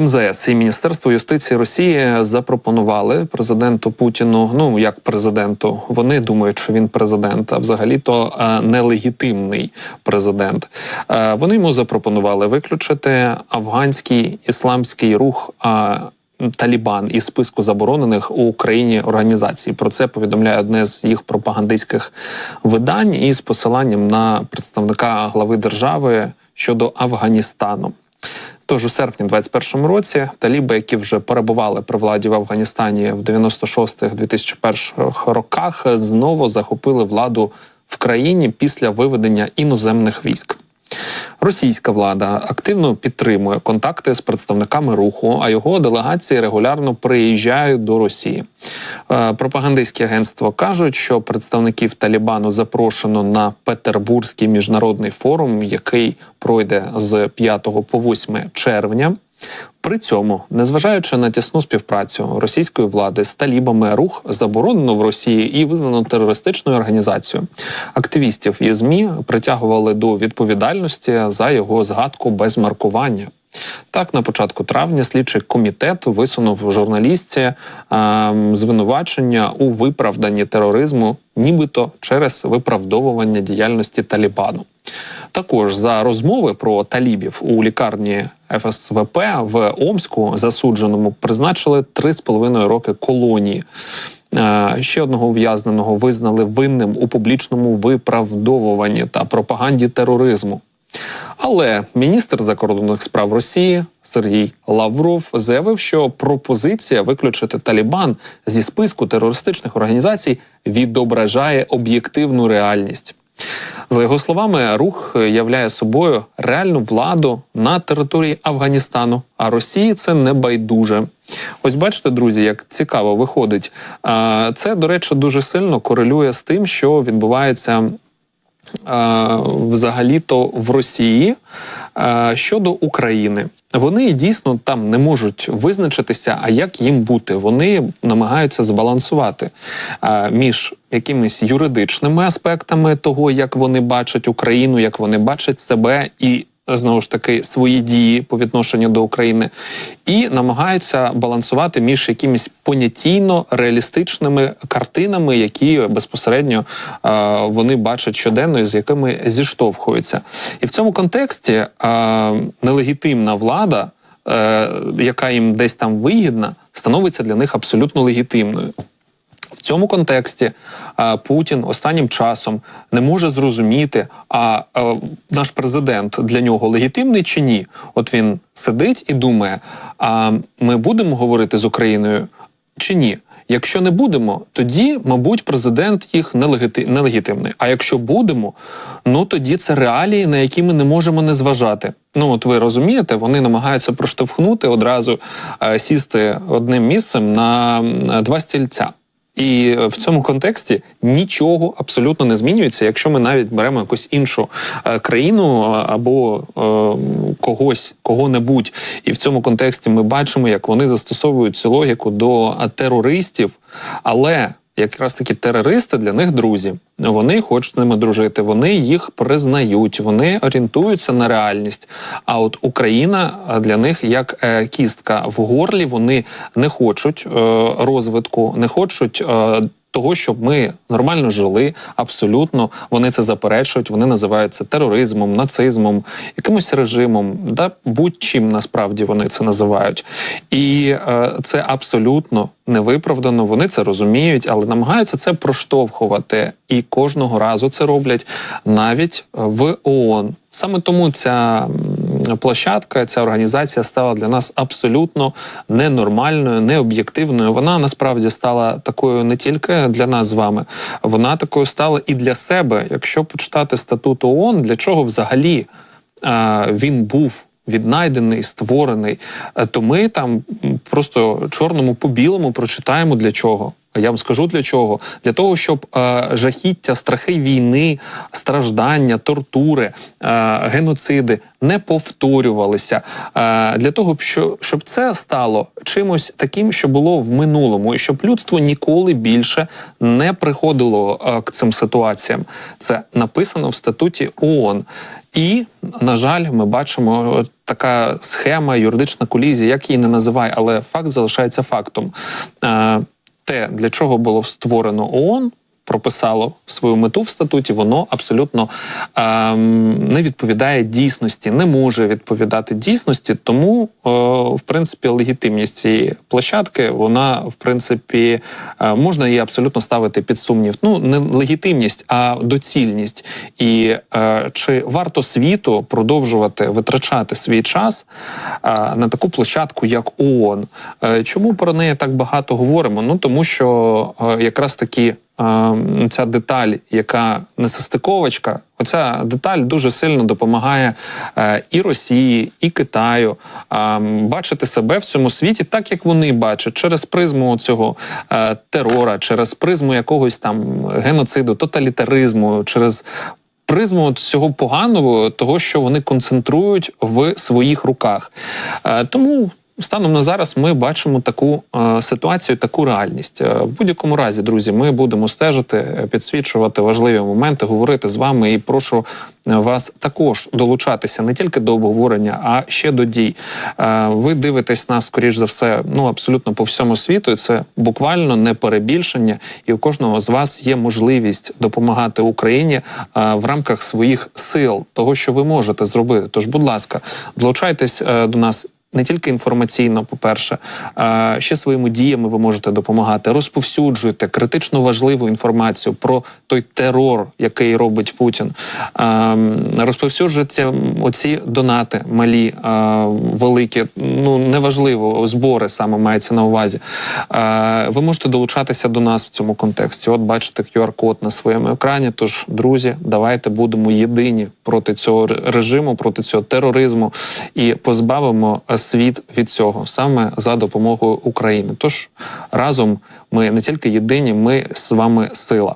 МЗС і Міністерство юстиції Росії запропонували президенту Путіну. Ну як президенту, вони думають, що він президент, а взагалі-то е, нелегітимний президент. Е, Вони йому запропонували виключити афганський ісламський рух. Талібан із списку заборонених у Україні організацій. Про це повідомляє одне з їх пропагандистських видань із посиланням на представника глави держави щодо Афганістану. Тож у серпні 21-му році таліби, які вже перебували при владі в Афганістані в 96-2001 роках, знову захопили владу в країні після виведення іноземних військ. Російська влада активно підтримує контакти з представниками руху, а його делегації регулярно приїжджають до Росії. Е, Пропагандистські агентства кажуть, що представників Талібану запрошено на Петербурзький міжнародний форум, який пройде з 5 по 8 червня. При цьому, незважаючи на тісну співпрацю російської влади з талібами, рух заборонено в Росії і визнано терористичною організацією. Активістів і змі притягували до відповідальності за його згадку без маркування. Так, на початку травня слідчий комітет висунув журналістці е, звинувачення у виправданні тероризму, нібито через виправдовування діяльності Талібану. Також за розмови про талібів у лікарні ФСВП в Омську засудженому призначили 3,5 роки колонії. Е, Ще одного ув'язненого визнали винним у публічному виправдовуванні та пропаганді тероризму. Але міністр закордонних справ Росії Сергій Лавров заявив, що пропозиція виключити Талібан зі списку терористичних організацій відображає об'єктивну реальність. За його словами, рух являє собою реальну владу на території Афганістану, а Росії це не байдуже. Ось бачите, друзі, як цікаво виходить. Це, до речі, дуже сильно корелює з тим, що відбувається взагалі-то в Росії щодо України. Вони дійсно там не можуть визначитися, а як їм бути. Вони намагаються збалансувати між якимись юридичними аспектами того, як вони бачать Україну, як вони бачать себе і. Знову ж таки свої дії по відношенню до України і намагаються балансувати між якимись понятійно реалістичними картинами, які безпосередньо е, вони бачать щоденно і з якими зіштовхуються. І в цьому контексті е, нелегітимна влада, е, яка їм десь там вигідна, становиться для них абсолютно легітимною. Цьому контексті Путін останнім часом не може зрозуміти, а, а наш президент для нього легітимний чи ні. От він сидить і думає: а ми будемо говорити з Україною чи ні? Якщо не будемо, тоді, мабуть, президент їх нелегітимний. А якщо будемо, ну тоді це реалії, на які ми не можемо не зважати. Ну от ви розумієте, вони намагаються проштовхнути одразу е, сісти одним місцем на е, два стільця. І в цьому контексті нічого абсолютно не змінюється, якщо ми навіть беремо якусь іншу е, країну е, або е, когось, кого-небудь. І в цьому контексті ми бачимо, як вони застосовують цю логіку до е, терористів, але якраз такі терористи для них друзі. Вони хочуть з ними дружити, вони їх признають, вони орієнтуються на реальність. А от Україна е, для них як е, кістка в горлі, вони не хочуть е, розвитку, не хочуть. Е, того, щоб ми нормально жили, абсолютно вони це заперечують. Вони називають це тероризмом, нацизмом, якимось режимом, да будь-чим насправді вони це називають, і е, це абсолютно невиправдано. Вони це розуміють, але намагаються це проштовхувати і кожного разу це роблять навіть в ООН. Саме тому ця площадка, ця організація стала для нас абсолютно ненормальною, необ'єктивною. Вона насправді стала такою не тільки для нас з вами, вона такою стала і для себе. Якщо почитати статут ООН, для чого взагалі е, він був віднайдений, створений, е, то ми там просто чорному по білому прочитаємо для чого. Я вам скажу для чого? Для того, щоб е, жахіття, страхи війни, страждання, тортури, е, геноциди не повторювалися. Е, для того, що, щоб це стало чимось таким, що було в минулому, і щоб людство ніколи більше не приходило е, к цим ситуаціям. Це написано в статуті ООН. І, на жаль, ми бачимо така схема, юридична колізія, як її не називай, але факт залишається фактом. Е, те, для чого було створено ООН, прописало свою мету в статуті, воно абсолютно ем, не відповідає дійсності, не може відповідати дійсності. Тому, е, в принципі, легітимність цієї площадки, вона в принципі е, можна її абсолютно ставити під сумнів. Ну не легітимність, а доцільність. І е, чи варто світу продовжувати витрачати свій час е, на таку площадку, як ООН? Е, чому про неї так багато говоримо? Ну тому що е, якраз таки е, ця деталь, яка несостиковочка, оця деталь дуже сильно допомагає е, і Росії, і Китаю бачити себе в цьому світі так, як вони бачать, через призму цього е, терора, через призму якогось там геноциду, тоталітаризму, через призму цього поганого, того, що вони концентрують в своїх руках. Е, тому. Станом на зараз ми бачимо таку е, ситуацію, таку реальність. Е, в будь-якому разі, друзі, ми будемо стежити, е, підсвічувати важливі моменти, говорити з вами. І прошу вас також долучатися не тільки до обговорення, а ще до дій. Ви дивитесь нас, скоріш за все, ну абсолютно по всьому світу. І це буквально не перебільшення. І у кожного з вас є можливість допомагати Україні в рамках своїх сил, того, що ви можете зробити. Тож, будь ласка, долучайтесь до нас. Не тільки інформаційно, по-перше, а ще своїми діями ви можете допомагати. Розповсюджуйте критично важливу інформацію про той терор, який робить Путін. Розповсюджуйте оці донати малі, великі, ну неважливо, збори саме мається на увазі. Ви можете долучатися до нас в цьому контексті. От бачите QR-код на своєму екрані. Тож, друзі, давайте будемо єдині проти цього режиму, проти цього тероризму і позбавимо світ від цього саме за допомогою України. Тож разом ми не тільки єдині, ми з вами сила.